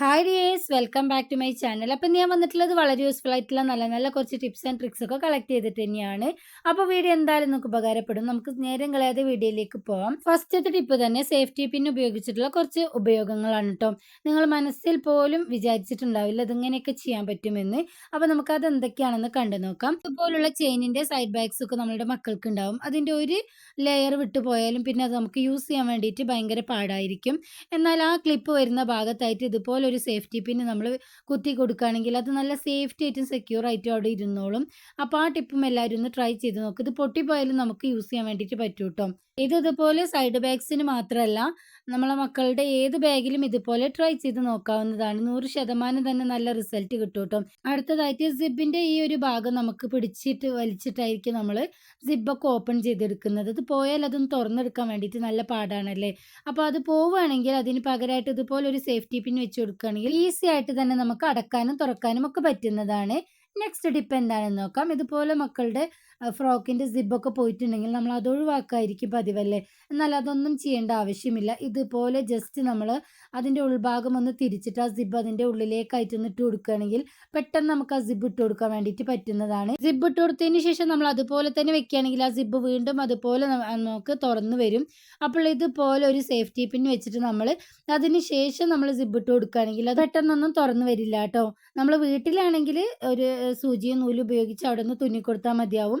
Hi dears welcome back to my channel അപ്പം ഞാൻ വന്നിട്ടുള്ളത് വളരെ യൂസ്ഫുൾ ആയിട്ടുള്ള നല്ല നല്ല കുറച്ച് ടിപ്സ് ആൻഡ് ട്രിക്സ് ഒക്കെ കളക്ട് ചെയ്തിട്ട് തന്നെയാണ്. അപ്പോൾ വീഡിയോ എന്തായാലും നമുക്ക് ഉപകാരപ്പെടും. നമുക്ക് നേരം കളയാതെ വീഡിയോയിലേക്ക് പോവാം. ഫസ്റ്റത്തെ ടിപ്പ് തന്നെ സേഫ്റ്റി പിൻ ഉപയോഗിച്ചിട്ടുള്ള കുറച്ച് ഉപയോഗങ്ങളാണ് കേട്ടോ നിങ്ങൾ മനസ്സിൽ പോലും വിചാരിച്ചിട്ടുണ്ടാവില്ല ഇതിങ്ങനെയൊക്കെ ചെയ്യാൻ പറ്റുമെന്ന്. അപ്പോൾ അത് എന്തൊക്കെയാണെന്ന് കണ്ടു നോക്കാം. ഇതുപോലുള്ള ചെയിനിന്റെ സൈഡ് ബാഗ്സ് ഒക്കെ നമ്മളുടെ മക്കൾക്ക് ഉണ്ടാവും അതിന്റെ ഒരു ലെയർ വിട്ടു പോയാലും പിന്നെ അത് നമുക്ക് യൂസ് ചെയ്യാൻ വേണ്ടിയിട്ട് ഭയങ്കര പാടായിരിക്കും. എന്നാൽ ആ ക്ലിപ്പ് വരുന്ന ഭാഗത്തായിട്ട് ഇതുപോലെ ഒരു സേഫ്റ്റി പിന്ന് നമ്മൾ കുത്തി കൊടുക്കുകയാണെങ്കിൽ അത് നല്ല സേഫ്റ്റി ആയിട്ടും സെക്യൂർ ആയിട്ടും അവിടെ ഇരുന്നോളും. അപ്പോൾ ആ ടിപ്പും എല്ലാവരും ഒന്ന് ട്രൈ ചെയ്ത് നോക്ക്. ഇത് പൊട്ടിപ്പോയാലും നമുക്ക് യൂസ് ചെയ്യാൻ വേണ്ടിയിട്ട് പറ്റും കേട്ടോ ഇത് ഇതുപോലെ സൈഡ് ബാഗ്സിന് മാത്രമല്ല നമ്മളെ മക്കളുടെ ഏത് ബാഗിലും ഇതുപോലെ ട്രൈ ചെയ്ത് നോക്കാവുന്നതാണ്. നൂറ് ശതമാനം തന്നെ നല്ല റിസൾട്ട് കിട്ടും കേട്ടോ അടുത്തതായിട്ട് സിബിന്റെ ഈ ഒരു ഭാഗം നമുക്ക് പിടിച്ചിട്ട് വലിച്ചിട്ടായിരിക്കും നമ്മൾ സിബൊക്കെ ഓപ്പൺ ചെയ്തെടുക്കുന്നത്. ഇത് പോയാൽ അതൊന്ന് തുറന്നെടുക്കാൻ വേണ്ടിയിട്ട് നല്ല പാടാണല്ലേ? അപ്പോൾ അത് പോവുകയാണെങ്കിൽ അതിന് പകരമായിട്ട് ഇതുപോലെ ഒരു സേഫ്റ്റി പിൻ വെച്ച് കൊടുക്കുകയാണെങ്കിൽ ഈസി ആയിട്ട് തന്നെ നമുക്ക് അടക്കാനും തുറക്കാനും ഒക്കെ പറ്റുന്നതാണ്. നെക്സ്റ്റ് ടിപ്പ് എന്താണെന്ന് നോക്കാം. ഇതുപോലെ മക്കളുടെ ഫ്രോക്കിന്റെ സിബൊക്കെ പോയിട്ടുണ്ടെങ്കിൽ നമ്മൾ അത് ഒഴിവാക്കായിരിക്കും പതിവല്ലേ? എന്നാൽ അതൊന്നും ചെയ്യേണ്ട ആവശ്യമില്ല. ഇതുപോലെ ജസ്റ്റ് നമ്മൾ അതിന്റെ ഉൾഭാഗം ഒന്ന് തിരിച്ചിട്ട് ആ സിബ് അതിന്റെ ഉള്ളിലേക്കായിട്ട് ഒന്ന് ഇട്ട് കൊടുക്കുകയാണെങ്കിൽ പെട്ടെന്ന് നമുക്ക് ആ സിബ് ഇട്ട് കൊടുക്കാൻ വേണ്ടിയിട്ട് പറ്റുന്നതാണ്. സിബ് ഇട്ട് കൊടുത്തതിന് ശേഷം നമ്മൾ അതുപോലെ തന്നെ വെക്കുകയാണെങ്കിൽ ആ സിബ് വീണ്ടും അതുപോലെ നമുക്ക് തുറന്നു വരും. അപ്പോൾ ഇതുപോലെ ഒരു സേഫ്റ്റി പിൻ വെച്ചിട്ട് നമ്മൾ അതിന് ശേഷം നമ്മൾ സിബ് ഇട്ട് കൊടുക്കുകയാണെങ്കിൽ അത് പെട്ടെന്നൊന്നും തുറന്നു വരില്ല കേട്ടോ. നമ്മൾ വീട്ടിലാണെങ്കിൽ ഒരു സൂചിയും നൂലും ഉപയോഗിച്ച് അവിടെ നിന്ന് തുന്നിക്കൊടുത്താൽ മതിയാവും.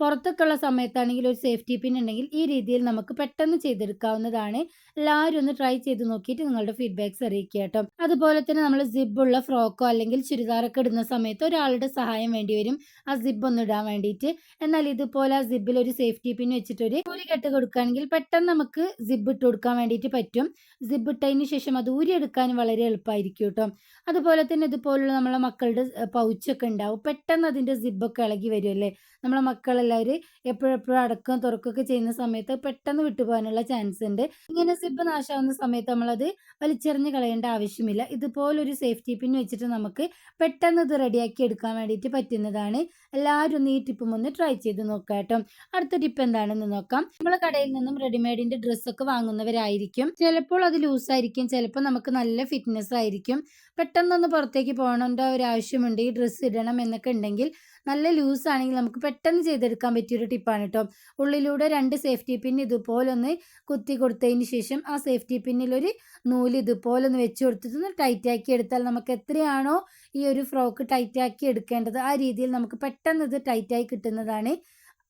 പുറത്തൊക്കെയുള്ള സമയത്താണെങ്കിൽ ഒരു സേഫ്റ്റി പിൻ ഉണ്ടെങ്കിൽ ഈ രീതിയിൽ നമുക്ക് പെട്ടെന്ന് ചെയ്തെടുക്കാവുന്നതാണ്. എല്ലാവരും ഒന്ന് ട്രൈ ചെയ്ത് നോക്കിയിട്ട് നിങ്ങളുടെ ഫീഡ്ബാക്ക്സ് അറിയിക്കുക കേട്ടോ. അതുപോലെ തന്നെ നമ്മൾ സിബുള്ള ഫ്രോക്കോ അല്ലെങ്കിൽ ചുരിദാറൊക്കെ ഇടുന്ന സമയത്ത് ഒരാളുടെ സഹായം വേണ്ടി വരും. ആ സിബ് ഒന്ന് ഇടാൻ വേണ്ടിയിട്ട്. എന്നാൽ ഇതുപോലെ ആ സിബിൽ ഒരു സേഫ്റ്റി പിൻ വെച്ചിട്ടൊരു കൂലി കെട്ട് കൊടുക്കുകയാണെങ്കിൽ പെട്ടെന്ന് നമുക്ക് സിബ് ഇട്ട് കൊടുക്കാൻ വേണ്ടിയിട്ട് പറ്റും. സിബ് ഇട്ടതിന് ശേഷം അത് ഊരി എടുക്കാൻ വളരെ എളുപ്പമായിരിക്കും കേട്ടോ. അതുപോലെ തന്നെ ഇതുപോലുള്ള നമ്മളെ മക്കളുടെ പൗച്ചൊക്കെ ഉണ്ടാവും. പെട്ടെന്ന് അതിന്റെ ഒക്കെ ഇളകി വരുമല്ലേ നമ്മളെ മക്കളെല്ലാവരും എപ്പോഴെപ്പോഴും അടക്കം തുറക്കുകയൊക്കെ ചെയ്യുന്ന സമയത്ത് പെട്ടെന്ന് വിട്ടുപോകാനുള്ള ചാൻസ് ഉണ്ട്. ഇങ്ങനെ സിബ് നാശാവുന്ന സമയത്ത് നമ്മളത് വലിച്ചെറിഞ്ഞ് കളയേണ്ട ആവശ്യമില്ല. ഇതുപോലൊരു സേഫ്റ്റി പിൻ വെച്ചിട്ട് നമുക്ക് പെട്ടെന്ന് ഇത് റെഡിയാക്കി എടുക്കാൻ വേണ്ടിയിട്ട് പറ്റുന്നതാണ്. എല്ലാവരും ഒന്ന് ഈ ടിപ്പും ഒന്ന് ട്രൈ ചെയ്ത് നോക്കാം കേട്ടോ. അടുത്ത ടിപ്പ് എന്താണെന്ന് നോക്കാം. നമ്മൾ കടയിൽ നിന്നും റെഡിമെയ്ഡിന്റെ ഡ്രസ്സൊക്കെ വാങ്ങുന്നവരായിരിക്കും. ചിലപ്പോൾ അത് ലൂസായിരിക്കും ചിലപ്പോൾ നമുക്ക് നല്ല ഫിറ്റ്നസ് ആയിരിക്കും. പെട്ടെന്നൊന്ന് പുറത്തേക്ക് പോകേണ്ട ഒരു ആവശ്യമുണ്ട്. ഈ ഡ്രസ്സ് ഇടണം എന്നൊക്കെ ഉണ്ടെങ്കിൽ നല്ല ലൂസ് ആണെങ്കിൽ നമുക്ക് പെട്ടെന്ന് ചെയ്തെടുക്കാൻ പറ്റിയൊരു ടിപ്പാണ് കേട്ടോ ഉള്ളിലൂടെ രണ്ട് സേഫ്റ്റി പിൻ ഇതുപോലെ ഒന്ന് കുത്തി കൊടുത്തതിന് ശേഷം ആ സേഫ്റ്റി പിന്നിലൊരു നൂൽ ഇതുപോലെ ഒന്ന് വെച്ച് കൊടുത്തിട്ട് ടൈറ്റാക്കി എടുത്താൽ നമുക്ക് എത്രയാണോ ഈ ഒരു ഫ്രോക്ക് ടൈറ്റാക്കി എടുക്കേണ്ടത് ആ രീതിയിൽ നമുക്ക് പെട്ടെന്ന് ഇത് ടൈറ്റായി കിട്ടുന്നതാണ്.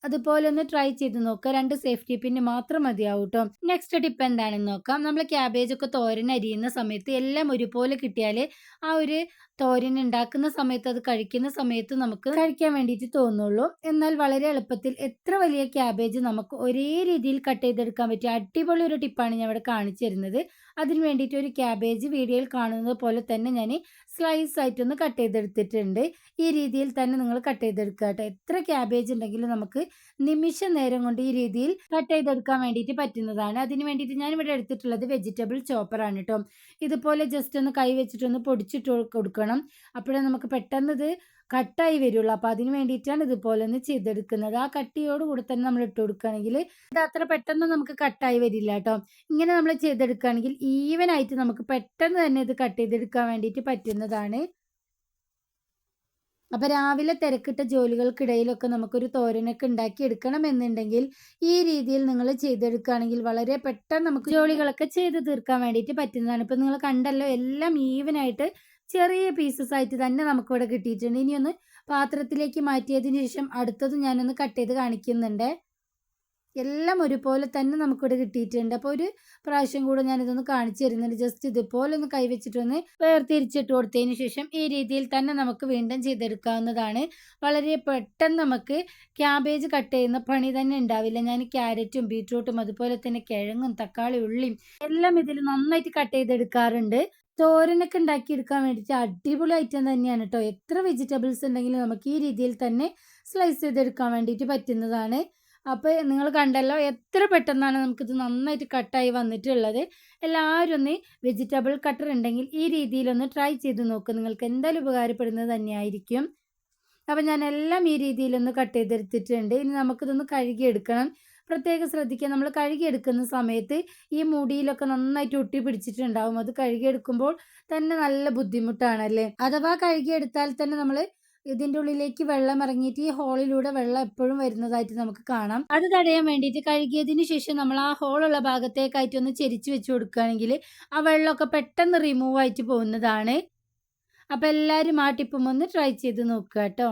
അതുപോലെ ഒന്ന് ട്രൈ ചെയ്ത് നോക്കുക. രണ്ട് സേഫ്റ്റി പിന്ന് മാത്രം മതിയാവും കേട്ടോ നെക്സ്റ്റ് ടിപ്പ് എന്താണെന്ന് നോക്കാം. നമ്മൾ ക്യാബേജ് ഒക്കെ തോരൻ അരിയുന്ന സമയത്ത് എല്ലാം ഒരുപോലെ കിട്ടിയാൽ ആ ഒരു തോരൻ ഉണ്ടാക്കുന്ന സമയത്ത് അത് കഴിക്കുന്ന സമയത്ത് നമുക്ക് കഴിക്കാൻ വേണ്ടിയിട്ട് തോന്നുള്ളൂ. എന്നാൽ വളരെ എളുപ്പത്തിൽ എത്ര വലിയ ക്യാബേജ് നമുക്ക് ഒരേ രീതിയിൽ കട്ട് ചെയ്തെടുക്കാൻ പറ്റിയ അടിപൊളി ഒരു ടിപ്പാണ് ഞാൻ ഇവിടെ കാണിച്ചു തരുന്നത്. അതിന് വേണ്ടിയിട്ട് ഒരു ക്യാബേജ് വീഡിയോയിൽ കാണുന്നത് പോലെ തന്നെ ഞാൻ സ്ലൈസ് ആയിട്ടൊന്ന് കട്ട് ചെയ്തെടുത്തിട്ടുണ്ട്. ഈ രീതിയിൽ തന്നെ നിങ്ങൾ കട്ട് ചെയ്തെടുക്കുക കേട്ടോ. എത്ര ക്യാബേജ് ഉണ്ടെങ്കിലും നമുക്ക് നിമിഷ നേരം കൊണ്ട് ഈ രീതിയിൽ കട്ട് ചെയ്തെടുക്കാൻ വേണ്ടിയിട്ട് പറ്റുന്നതാണ്. അതിന് വേണ്ടിയിട്ട് ഞാൻ ഇവിടെ എടുത്തിട്ടുള്ളത് വെജിറ്റബിൾ ചോപ്പറാണ് കേട്ടോ. ഇതുപോലെ ജസ്റ്റ് ഒന്ന് കൈ വെച്ചിട്ടൊന്ന് പൊടിച്ചിട്ട് കൊടുക്കണം. അപ്പോഴേ നമുക്ക് പെട്ടെന്ന് ഇത് കട്ടായി വരുള്ളൂ. അപ്പോൾ അതിന് വേണ്ടിയിട്ടാണ് ഇതുപോലെ ഒന്ന് ചെയ്തെടുക്കുന്നത്. ആ കട്ടിയോട് കൂടെ തന്നെ നമ്മൾ ഇട്ട് കൊടുക്കുകയാണെങ്കിൽ ഇത് അത്ര പെട്ടെന്ന് നമുക്ക് കട്ടായി വരില്ല കേട്ടോ. ഇങ്ങനെ നമ്മൾ ചെയ്തെടുക്കുകയാണെങ്കിൽ ഈവൻ ആയിട്ട് നമുക്ക് പെട്ടെന്ന് തന്നെ ഇത് കട്ട് ചെയ്തെടുക്കാൻ വേണ്ടിയിട്ട് പറ്റുന്നതാണ്. അപ്പോൾ രാവിലെ തിരക്കിട്ട ജോലികൾക്കിടയിലൊക്കെ നമുക്കൊരു തോരനൊക്കെ ഉണ്ടാക്കി എടുക്കണം എന്നുണ്ടെങ്കിൽ ഈ രീതിയിൽ നിങ്ങൾ ചെയ്തെടുക്കുകയാണെങ്കിൽ വളരെ പെട്ടെന്ന് നമുക്ക് ജോലികളൊക്കെ ചെയ്ത് തീർക്കാൻ വേണ്ടിയിട്ട് പറ്റുന്നതാണ്. ഇപ്പം നിങ്ങൾ കണ്ടല്ലോ എല്ലാം ഈവനായിട്ട് ചെറിയ പീസസ് ആയിട്ട് തന്നെ നമുക്കിവിടെ കിട്ടിയിട്ടുണ്ട്. ഇനിയൊന്ന് പാത്രത്തിലേക്ക് മാറ്റിയതിന് ശേഷം അടുത്തത് ഞാനൊന്ന് കട്ട് ചെയ്ത് കാണിക്കുന്നുണ്ട്. എല്ലാം ഒരുപോലെ തന്നെ നമുക്കിവിടെ കിട്ടിയിട്ടുണ്ട്. അപ്പോൾ ഒരു പ്രാവശ്യം കൂടെ ഞാനിതൊന്ന് കാണിച്ചു തരുന്നുണ്ട്. ജസ്റ്റ് ഇതുപോലെ ഒന്ന് കൈവച്ചിട്ടൊന്ന് വേർതിരിച്ചിട്ട് കൊടുത്തതിന് ശേഷം ഈ രീതിയിൽ തന്നെ നമുക്ക് വീണ്ടും ചെയ്തെടുക്കാവുന്നതാണ്. വളരെ പെട്ടെന്ന് നമുക്ക് ക്യാബേജ് കട്ട് ചെയ്യുന്ന പണി തന്നെ ഉണ്ടാവില്ല. ഞാൻ ക്യാരറ്റും ബീറ്റ്റൂട്ടും അതുപോലെ തന്നെ കിഴങ്ങും തക്കാളി ഉള്ളിയും എല്ലാം ഇതിൽ നന്നായിട്ട് കട്ട് ചെയ്തെടുക്കാറുണ്ട്. തോരനൊക്കെ ഉണ്ടാക്കിയെടുക്കാൻ വേണ്ടിയിട്ട് അടിപൊളി ഐറ്റം തന്നെയാണ് കേട്ടോ എത്ര വെജിറ്റബിൾസ് ഉണ്ടെങ്കിലും നമുക്ക് ഈ രീതിയിൽ തന്നെ സ്ലൈസ് ചെയ്തെടുക്കാൻ വേണ്ടിയിട്ട് പറ്റുന്നതാണ്. അപ്പോൾ നിങ്ങൾ കണ്ടല്ലോ എത്ര പെട്ടെന്നാണ് നമുക്കിത് നന്നായിട്ട് കട്ടായി വന്നിട്ടുള്ളത്. എല്ലാവരും ഒന്ന് വെജിറ്റബിൾ കട്ടർ ഉണ്ടെങ്കിൽ ഈ രീതിയിലൊന്ന് ട്രൈ ചെയ്ത് നോക്കുക നിങ്ങൾക്ക് എന്തായാലും ഉപകാരപ്പെടുന്നത് തന്നെയായിരിക്കും. അപ്പോൾ ഞാൻ എല്ലാം ഈ രീതിയിലൊന്ന് കട്ട് ചെയ്തെടുത്തിട്ടുണ്ട്. ഇനി നമുക്കിതൊന്ന് കഴുകിയെടുക്കണം. പ്രത്യേകം ശ്രദ്ധിക്കുക. നമ്മൾ കഴുകിയെടുക്കുന്ന സമയത്ത് ഈ മുടിയിലൊക്കെ നന്നായിട്ട് ഒട്ടി പിടിച്ചിട്ടുണ്ടാവും അത് കഴുകിയെടുക്കുമ്പോൾ തന്നെ നല്ല ബുദ്ധിമുട്ടാണ് അല്ലേ അഥവാ കഴുകിയെടുത്താൽ തന്നെ നമ്മൾ ഇതിന്റെ ഉള്ളിലേക്ക് വെള്ളം ഇറങ്ങിയിട്ട് ഈ ഹോളിലൂടെ വെള്ളം എപ്പോഴും വരുന്നതായിട്ട് നമുക്ക് കാണാം. അത് തടയാൻ വേണ്ടിയിട്ട് കഴുകിയതിന് ശേഷം നമ്മൾ ആ ഹോളുള്ള ഭാഗത്തേക്കായിട്ട് ഒന്ന് ചെരിച്ച് വെച്ച് കൊടുക്കുകയാണെങ്കിൽ ആ വെള്ളമൊക്കെ പെട്ടെന്ന് റിമൂവ് ആയിട്ട് പോകുന്നതാണ്. അപ്പോൾ എല്ലാവരും ആ ടിപ്പും ഒന്ന് ട്രൈ ചെയ്ത് നോക്കുക കേട്ടോ.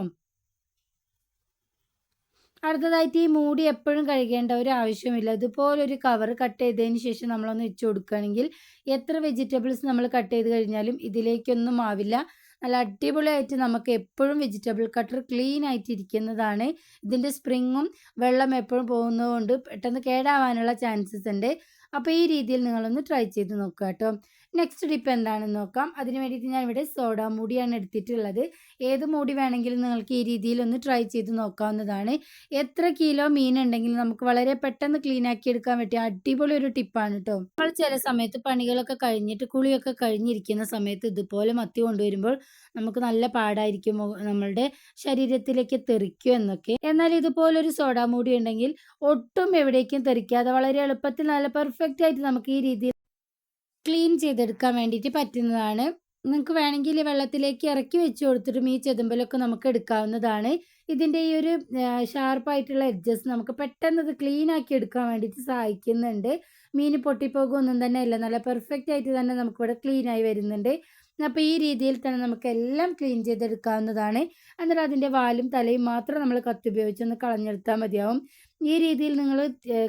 അടുത്തതായിട്ട് ഈ മൂടി എപ്പോഴും കഴുകേണ്ട ഒരു ആവശ്യമില്ല. ഇതുപോലൊരു കവർ കട്ട് ചെയ്തതിന് ശേഷം നമ്മളൊന്ന് വെച്ച് കൊടുക്കുകയാണെങ്കിൽ എത്ര വെജിറ്റബിൾസ് നമ്മൾ കട്ട് ചെയ്ത് കഴിഞ്ഞാലും ഇതിലേക്കൊന്നും ആവില്ല. നല്ല അടിപൊളിയായിട്ട് നമുക്ക് എപ്പോഴും വെജിറ്റബിൾ കട്ടർ ക്ലീൻ ആയിട്ട് ഇരിക്കുന്നതാണ്. ഇതിന്റെ സ്പ്രിങ്ങും വെള്ളം എപ്പോഴും പോകുന്നതുകൊണ്ട് പെട്ടെന്ന് കേടാവാനുള്ള ചാൻസസ് ഉണ്ട്. അപ്പോൾ ഈ രീതിയിൽ നിങ്ങളൊന്ന് ട്രൈ ചെയ്ത് നോക്കുക കേട്ടോ. നെക്സ്റ്റ് ടിപ്പ് എന്താണെന്ന് നോക്കാം. അതിന് വേണ്ടിയിട്ട് ഞാൻ ഇവിടെ സോഡ മൂടിയാണ് എടുത്തിട്ടുള്ളത്. ഏത് മൂടി വേണമെങ്കിലും നിങ്ങൾക്ക് ഈ രീതിയിൽ ഒന്ന് ട്രൈ ചെയ്ത് നോക്കാവുന്നതാണ്. എത്ര കിലോ മീൻ ഉണ്ടെങ്കിലും നമുക്ക് വളരെ പെട്ടെന്ന് ക്ലീൻ ആക്കി എടുക്കാൻ പറ്റിയ അടിപൊളി ഒരു ടിപ്പാണ് കേട്ടോ. നമ്മൾ ചില സമയത്ത് പണികളൊക്കെ കഴിഞ്ഞിട്ട് കുളിയൊക്കെ കഴിഞ്ഞിരിക്കുന്ന സമയത്ത് ഇതുപോലെ മത്തി കൊണ്ടുവരുമ്പോൾ നമുക്ക് നല്ല പാടായിരിക്കും നമ്മളുടെ ശരീരത്തിലേക്ക് തെറിക്കും എന്നൊക്കെ. എന്നാൽ ഇതുപോലൊരു സോഡ മൂടി ഉണ്ടെങ്കിൽ ഒട്ടും എവിടേക്കും തെറിക്കാതെ വളരെ എളുപ്പത്തിൽ നല്ല ആയിട്ട് നമുക്ക് ഈ രീതിയിൽ ക്ലീൻ ചെയ്തെടുക്കാൻ വേണ്ടിയിട്ട് പറ്റുന്നതാണ്. നിങ്ങൾക്ക് വേണമെങ്കിൽ വെള്ളത്തിലേക്ക് ഇറക്കി വെച്ച് കൊടുത്തിട്ടും ഈ ചെതുമ്പലൊക്കെ നമുക്ക് എടുക്കാവുന്നതാണ്. ഇതിന്റെ ഈ ഒരു ഷാർപ്പായിട്ടുള്ള എഡ്ജസ് നമുക്ക് പെട്ടെന്ന് അത് ക്ലീൻ ആക്കി എടുക്കാൻ വേണ്ടിയിട്ട് സഹായിക്കുന്നുണ്ട്. മീൻ പൊട്ടിപ്പോകുമൊന്നും തന്നെ ഇല്ല നല്ല പെർഫെക്റ്റ് ആയിട്ട് തന്നെ നമുക്കിവിടെ ക്ലീനായി വരുന്നുണ്ട്. അപ്പോൾ ഈ രീതിയിൽ തന്നെ നമുക്ക് എല്ലാം ക്ലീൻ ചെയ്തെടുക്കാവുന്നതാണ്. എന്നിട്ട് അതിന്റെ വാലും തലയും മാത്രം നമ്മൾ കത്തുപയോഗിച്ച് ഒന്ന് കളഞ്ഞെടുത്താൽ മതിയാവും. ഈ രീതിയിൽ നിങ്ങൾ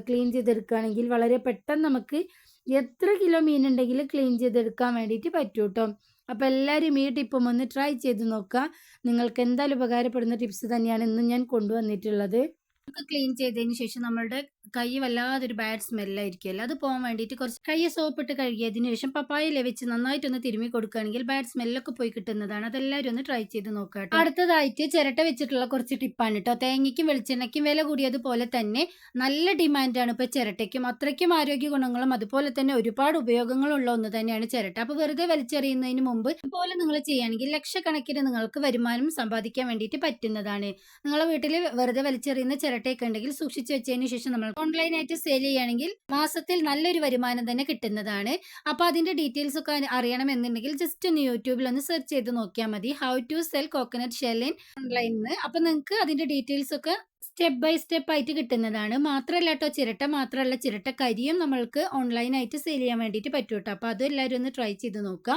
ക്ലീൻ ചെയ്തെടുക്കുകയാണെങ്കിൽ വളരെ പെട്ടെന്ന് നമുക്ക് എത്ര കിലോ മീൻ ഉണ്ടെങ്കിലും ക്ലീൻ ചെയ്തെടുക്കാൻ വേണ്ടിയിട്ട് പറ്റൂ കേട്ടോ അപ്പോൾ എല്ലാവരും ഈ ടിപ്പും ഒന്ന് ട്രൈ ചെയ്ത് നോക്കുക. നിങ്ങൾക്ക് എന്തായാലും ഉപകാരപ്പെടുന്ന ടിപ്സ് തന്നെയാണ് ഇന്ന് ഞാൻ കൊണ്ടുവന്നിട്ടുള്ളത്. നമുക്ക് ക്ലീൻ ചെയ്തതിന് ശേഷം നമ്മളുടെ കൈ വല്ലാതൊരു ബാഡ് സ്മെല്ലായിരിക്കുമല്ലോ അത് പോകാൻ വേണ്ടിയിട്ട് കുറച്ച് കൈ സോപ്പിട്ട് കഴുകിയതിന് ശേഷം പപ്പായയില വെച്ച് നന്നായിട്ടൊന്ന് തിരുമ്മി കൊടുക്കുകയാണെങ്കിൽ ബാഡ് സ്മെല്ലൊക്കെ പോയി കിട്ടുന്നതാണ്. അതെല്ലാവരും ഒന്ന് ട്രൈ ചെയ്ത് നോക്കുക അടുത്തതായിട്ട് ചിരട്ട വെച്ചിട്ടുള്ള കുറച്ച് ടിപ്പാണ് കേട്ടോ തേങ്ങയ്ക്കും വെളിച്ചെണ്ണയ്ക്കും വില കൂടിയതുപോലെ തന്നെ നല്ല ഡിമാൻഡാണ് ഇപ്പോൾ ചിരട്ടയ്ക്കും. അത്രയ്ക്കും ആരോഗ്യ ഗുണങ്ങളും അതുപോലെ തന്നെ ഒരുപാട് ഉപയോഗങ്ങളുള്ള ഒന്ന് തന്നെയാണ് ചിരട്ട. അപ്പോൾ വെറുതെ വലിച്ചെറിയുന്നതിന് മുമ്പ് ഇതുപോലെ നിങ്ങൾ ചെയ്യുകയാണെങ്കിൽ ലക്ഷക്കണക്കിന് നിങ്ങൾക്ക് വരുമാനം സമ്പാദിക്കാൻ വേണ്ടിയിട്ട് പറ്റുന്നതാണ്. നിങ്ങളെ വീട്ടിൽ വെറുതെ വലിച്ചെറിയുന്ന ചിരട്ടയൊക്കെ ഉണ്ടെങ്കിൽ സൂക്ഷിച്ചു വെച്ചതിന് ശേഷം നമ്മൾ ഓൺലൈനായിട്ട് സെയിൽ ചെയ്യുകയാണെങ്കിൽ മാസത്തിൽ നല്ലൊരു വരുമാനം തന്നെ കിട്ടുന്നതാണ്. അപ്പോൾ അതിന്റെ ഡീറ്റെയിൽസ് ഒക്കെ അറിയണമെന്നുണ്ടെങ്കിൽ ജസ്റ്റ് ഒന്ന് യൂട്യൂബിൽ ഒന്ന് സെർച്ച് ചെയ്ത് നോക്കിയാൽ മതി. How to sell coconut in ഓൺലൈനിൽ അപ്പോൾ നിങ്ങൾക്ക് അതിന്റെ ഡീറ്റെയിൽസ് ഒക്കെ സ്റ്റെപ്പ് ബൈ സ്റ്റെപ്പ് ആയിട്ട് കിട്ടുന്നതാണ്. മാത്രമല്ല കേട്ടോ ചിരട്ട മാത്രമല്ല ചിരട്ട കരിയും നമ്മൾക്ക് ഓൺലൈനായിട്ട് സെയിൽ ചെയ്യാൻ വേണ്ടിയിട്ട് പറ്റും കേട്ടോ അപ്പോൾ അത് എല്ലാവരും ഒന്ന് ട്രൈ ചെയ്ത് നോക്കുക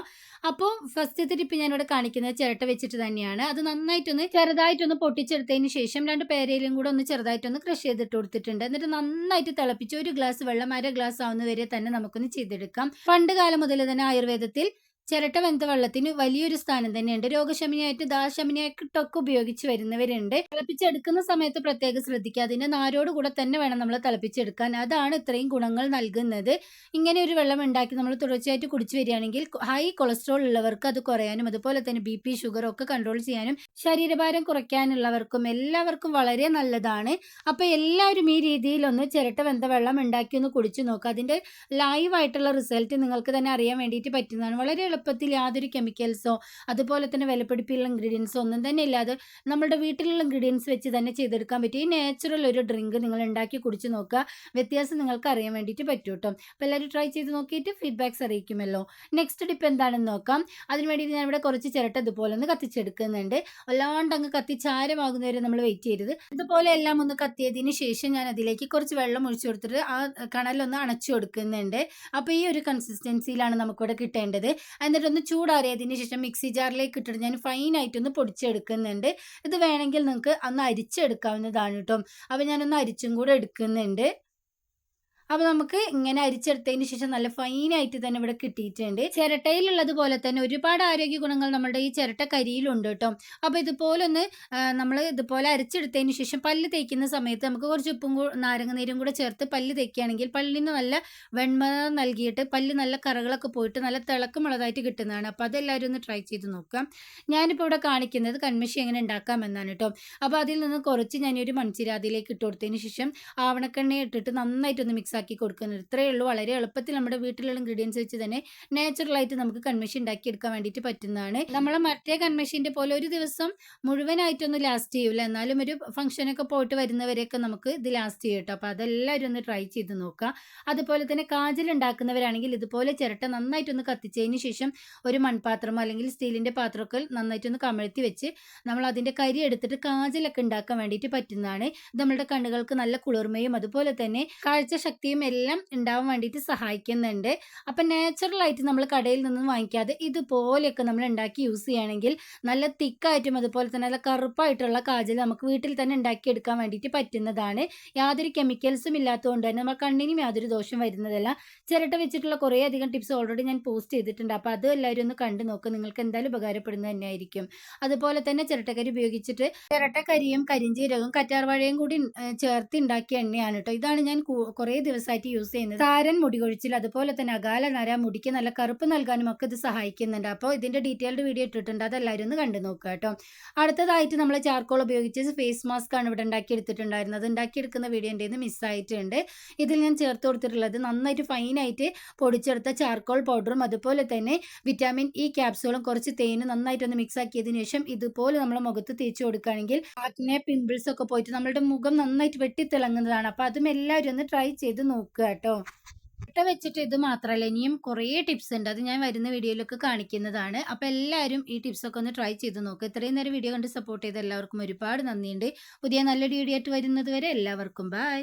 അപ്പോൾ ഫസ്റ്റത്തെ ടിപ്പ് ഞാനിവിടെ കാണിക്കുന്നത് ചിരട്ട വെച്ചിട്ട് തന്നെയാണ്. അത് നന്നായിട്ടൊന്ന് ചെറുതായിട്ടൊന്ന് പൊട്ടിച്ചെടുത്തതിന് ശേഷം രണ്ട് പേരയിലും കൂടെ ഒന്ന് ചെറുതായിട്ടൊന്ന് ക്രഷ് ചെയ്തിട്ട് കൊടുത്തിട്ടുണ്ട്. എന്നിട്ട് നന്നായിട്ട് തിളപ്പിച്ച് ഒരു ഗ്ലാസ് വെള്ളം അര ഗ്ലാസ് ആവുന്ന വരെ തന്നെ നമുക്കൊന്ന് ചെയ്തെടുക്കാം. പണ്ട് കാലം മുതൽ തന്നെ ആയുർവേദത്തിൽ ചിരട്ട വെന്ത വെള്ളത്തിന് വലിയൊരു സ്ഥാനം തന്നെയുണ്ട്. രോഗശമനിയായിട്ട് ദാശമനിയായിട്ടൊക്കെ ഉപയോഗിച്ച് വരുന്നവരുണ്ട്. തിളപ്പിച്ചെടുക്കുന്ന സമയത്ത് പ്രത്യേകം ശ്രദ്ധിക്കുക. അതിന്റെ നാരോട് കൂടെ തന്നെ വേണം നമ്മൾ തിളപ്പിച്ചെടുക്കാൻ. അതാണ് ഇത്രയും ഗുണങ്ങൾ നൽകുന്നത്. ഇങ്ങനെ ഒരു വെള്ളം ഉണ്ടാക്കി നമ്മൾ തുടർച്ചയായിട്ട് കുടിച്ചു വരികയാണെങ്കിൽ ഹൈ കൊളസ്ട്രോൾ ഉള്ളവർക്ക് അത് കുറയാനും അതുപോലെ തന്നെ ബി പി ഷുഗർ ഒക്കെ കൺട്രോൾ ചെയ്യാനും ശരീരഭാരം കുറയ്ക്കാനുള്ളവർക്കും എല്ലാവർക്കും വളരെ നല്ലതാണ്. അപ്പോൾ എല്ലാവരും ഈ രീതിയിൽ ഒന്ന് ചിരട്ട വെന്ത വെള്ളം ഉണ്ടാക്കി ഒന്ന് കുടിച്ചു നോക്കുക. ലൈവ് ആയിട്ടുള്ള റിസൾട്ട് നിങ്ങൾക്ക് തന്നെ അറിയാൻ വേണ്ടിയിട്ട് പറ്റുന്നതാണ്. വളരെ എളുപ്പത്തിൽ യാതൊരു കെമിക്കൽസോ അതുപോലെ തന്നെ വിലപിടിപ്പുള്ള ഇൻഗ്രീഡിയൻസോ ഒന്നും തന്നെ ഇല്ലാതെ നമ്മുടെ വീട്ടിലുള്ള ഇൻഗ്രീഡിയൻസ് വെച്ച് തന്നെ ചെയ്തെടുക്കാൻ പറ്റും. ഈ നാച്ചുറൽ ഒരു ഡ്രിങ്ക് നിങ്ങൾ ഉണ്ടാക്കി കുടിച്ച് നോക്കുക. വ്യത്യാസം നിങ്ങൾക്ക് അറിയാൻ വേണ്ടിയിട്ട് പറ്റും കേട്ടോ അപ്പോൾ എല്ലാവരും ട്രൈ ചെയ്ത് നോക്കിയിട്ട് ഫീഡ്ബാക്സ് അറിയിക്കുമല്ലോ. നെക്സ്റ്റ് ടിപ്പ് എന്താണെന്ന് നോക്കാം. അതിന് വേണ്ടി ഞാൻ ഇവിടെ കുറച്ച് ചിരട്ട ഇതുപോലെ ഒന്ന് കത്തിച്ചെടുക്കുന്നുണ്ട്. അല്ലാണ്ട് അങ്ങ് കത്തിച്ചാരമാകുന്നവരെ നമ്മൾ വെയിറ്റ് ചെയ്തത് ഇതുപോലെ എല്ലാം ഒന്ന് കത്തിയതിന് ശേഷം ഞാൻ അതിലേക്ക് കുറച്ച് വെള്ളം ഒഴിച്ചു കൊടുത്തിട്ട് ആ കണലൊന്ന് അണച്ചു കൊടുക്കുന്നുണ്ട്. അപ്പോൾ ഈ ഒരു കൺസിസ്റ്റൻസിയിലാണ് നമുക്കിവിടെ കിട്ടേണ്ടത്. എന്നിട്ടൊന്ന് ചൂടാറിയതിന് ശേഷം മിക്സി ജാറിലേക്ക് ഇട്ടിട്ട് ഞാൻ ഫൈനായിട്ടൊന്ന് പൊടിച്ചെടുക്കുന്നുണ്ട്. ഇത് വേണമെങ്കിൽ നിങ്ങൾക്ക് ഒന്ന് അരിച്ചെടുക്കാവുന്നതാണ് കേട്ടോ. അപ്പോൾ ഞാനൊന്ന് അരിച്ചും കൂടെ എടുക്കുന്നുണ്ട്. അപ്പോൾ നമുക്ക് ഇങ്ങനെ അരിച്ചെടുത്തതിന് ശേഷം നല്ല ഫൈനായിട്ട് തന്നെ ഇവിടെ കിട്ടിയിട്ടുണ്ട്. ചിരട്ടയിലുള്ളത് പോലെ തന്നെ ഒരുപാട് ആരോഗ്യ ഗുണങ്ങൾ നമ്മുടെ ഈ ചിരട്ട കരിയിലുണ്ട് കേട്ടോ. അപ്പോൾ ഇതുപോലെ ഒന്ന് നമ്മൾ ഇതുപോലെ അരച്ചെടുത്തതിന് ശേഷം പല്ല് തേക്കുന്ന സമയത്ത് നമുക്ക് കുറച്ച് ഉപ്പും നാരങ്ങ നീരും കൂടെ ചേർത്ത് പല്ല് തേക്കുകയാണെങ്കിൽ പല്ലിന് നല്ല വെണ്മ നൽകിയിട്ട് പല്ല് നല്ല കറകളൊക്കെ പോയിട്ട് നല്ല തിളക്കമുള്ളതായിട്ട് കിട്ടുന്നതാണ്. അപ്പോൾ അതെല്ലാവരും ഒന്ന് ട്രൈ ചെയ്ത് നോക്കാം. ഞാനിപ്പോൾ ഇവിടെ കാണിക്കുന്നത് കൺമശി എങ്ങനെ ഉണ്ടാക്കാമെന്നാണ് കേട്ടോ. അപ്പോൾ അതിൽ നിന്ന് കുറച്ച് ഞാനൊരു മൺചിരാതിലേക്ക് ഇട്ട് കൊടുത്തതിന് ശേഷം ആവണക്കെണ്ണ ഇട്ടിട്ട് നന്നായിട്ടൊന്ന് മിക്സ് ആക്കി കൊടുക്കുന്നത്. ഇത്രയേ ഉള്ളൂ. വളരെ എളുപ്പത്തിൽ നമ്മുടെ വീട്ടിലുള്ള ഇൻഗ്രീഡിയൻസ് വെച്ച് തന്നെ നാച്ചുറലായിട്ട് നമുക്ക് കൺമഷി ഉണ്ടാക്കിയെടുക്കാൻ വേണ്ടിയിട്ട് പറ്റുന്നതാണ്. നമ്മളെ മറ്റേ കൺമഷീന്റെ പോലെ ഒരു ദിവസം മുഴുവനായിട്ടൊന്നും ലാസ്റ്റ് ചെയ്യൂല. എന്നാലും ഒരു ഫംഗ്ഷനൊക്കെ പോയിട്ട് വരുന്നവരെയൊക്കെ നമുക്ക് ഇത് ലാസ്റ്റ് ചെയ്യും കേട്ടോ. അപ്പോൾ അതെല്ലാവരും ഒന്ന് ട്രൈ ചെയ്ത് നോക്കുക. അതുപോലെ തന്നെ കാജൽ ഉണ്ടാക്കുന്നവരാണെങ്കിൽ ഇതുപോലെ ചിരട്ട നന്നായിട്ടൊന്ന് കത്തിച്ചതിന് ശേഷം ഒരു മൺപാത്രമോ അല്ലെങ്കിൽ സ്റ്റീലിന്റെ പാത്രമൊക്കെ നന്നായിട്ടൊന്ന് കമഴ്ത്തി വെച്ച് നമ്മൾ അതിന്റെ കരി എടുത്തിട്ട് കാജലൊക്കെ ഉണ്ടാക്കാൻ വേണ്ടിയിട്ട് പറ്റുന്നതാണ്. ഇത് നമ്മളുടെ കണ്ണുകൾക്ക് നല്ല കുളിർമയും അതുപോലെ തന്നെ കാഴ്ച ശക്തിയും എല്ലാം ഉണ്ടാവാൻ വേണ്ടിയിട്ട് സഹായിക്കുന്നുണ്ട്. അപ്പം നാച്ചുറലായിട്ട് നമ്മൾ കടയിൽ നിന്നും വാങ്ങിക്കാതെ ഇതുപോലെയൊക്കെ നമ്മൾ ഉണ്ടാക്കി യൂസ് ചെയ്യുകയാണെങ്കിൽ നല്ല തിക്കായിട്ടും അതുപോലെ തന്നെ നല്ല കറുപ്പായിട്ടുള്ള കാജൽ നമുക്ക് വീട്ടിൽ തന്നെ ഉണ്ടാക്കിയെടുക്കാൻ വേണ്ടിയിട്ട് പറ്റുന്നതാണ്. യാതൊരു കെമിക്കൽസും ഇല്ലാത്തതുകൊണ്ട് തന്നെ നമ്മൾ കണ്ണിനും യാതൊരു ദോഷം വരുന്നതല്ല. ചിരട്ട വെച്ചിട്ടുള്ള കുറേ അധികം ടിപ്സ് ഓൾറെഡി ഞാൻ പോസ്റ്റ് ചെയ്തിട്ടുണ്ട്. അപ്പോൾ അത് എല്ലാവരും ഒന്ന് കണ്ടു നോക്കുക നിങ്ങൾക്ക് എന്തായാലും ഉപകാരപ്പെടുന്നത് തന്നെയായിരിക്കും. അതുപോലെ തന്നെ ചിരട്ടക്കരി ഉപയോഗിച്ചിട്ട് ചിരട്ടക്കരിയും കരിഞ്ചീരകവും കറ്റാർവാഴയും കൂടി ചേർത്ത് ഉണ്ടാക്കിയ എണ്ണയാണ് കേട്ടോ ഇതാണ് ഞാൻ കുറേ കുറേ ദിവസമായിട്ട് യൂസ് ചെയ്യുന്നത്. താരൻ മുടി കൊഴിച്ചിൽ അതുപോലെ തന്നെ അകാല നര മുടിക്ക് നല്ല കറുപ്പ് നൽകാനും ഒക്കെ ഇത് സഹായിക്കുന്നുണ്ട്. അപ്പോൾ ഇതിന്റെ ഡീറ്റെയിൽഡ് വീഡിയോ ഇട്ടിട്ടുണ്ട്. അതെല്ലാവരും ഒന്ന് കണ്ടു നോക്കുക കേട്ടോ. അടുത്തതായിട്ട് നമ്മൾ ചാർക്കോൾ ഉപയോഗിച്ച് ഫേസ് മാസ്ക് ആണ് ഇവിടെ ഉണ്ടാക്കിയെടുത്തിട്ടുണ്ടായിരുന്നത്. ഉണ്ടാക്കിയെടുക്കുന്ന വീഡിയോ എന്റെ നിന്ന് മിസ്സായിട്ടുണ്ട് ഇതിൽ ഞാൻ ചേർത്ത് കൊടുത്തിട്ടുള്ളത് നന്നായിട്ട് ഫൈനായിട്ട് പൊടിച്ചെടുത്ത ചാർക്കോൾ പൗഡറും അതുപോലെ തന്നെ വിറ്റാമിൻ ഇ ക്യാപ്സൂളും കുറച്ച് തേനും നന്നായിട്ടൊന്ന് മിക്സ് ആക്കിയതിനു ശേഷം ഇതുപോലെ നമ്മൾ മുഖത്ത് തേച്ച് കൊടുക്കുകയാണെങ്കിൽ ആക്നെ പിമ്പിൾസ് ഒക്കെ പോയിട്ട് നമ്മളുടെ മുഖം നന്നായിട്ട് വെട്ടിത്തിളങ്ങുന്നതാണ്. അപ്പോൾ അതും എല്ലാവരും ഒന്ന് ട്രൈ ചെയ്ത് നോക്കുക കേട്ടോ മുട്ട വെച്ചിട്ട് ഇത് മാത്രമല്ല ഇനിയും കുറേ ടിപ്സ് ഉണ്ട്. അത് ഞാൻ വരുന്ന വീഡിയോയിലൊക്കെ കാണിക്കുന്നതാണ്. അപ്പോൾ എല്ലാവരും ഈ ടിപ്സൊക്കെ ഒന്ന് ട്രൈ ചെയ്ത് നോക്കുക ഇത്രയും നേരം വീഡിയോ കണ്ട് സപ്പോർട്ട് ചെയ്ത എല്ലാവർക്കും ഒരുപാട് നന്ദിയുണ്ട്. പുതിയ നല്ലൊരു വീഡിയോ ആയിട്ട് വരുന്നത് വരെ എല്ലാവർക്കും ബൈ.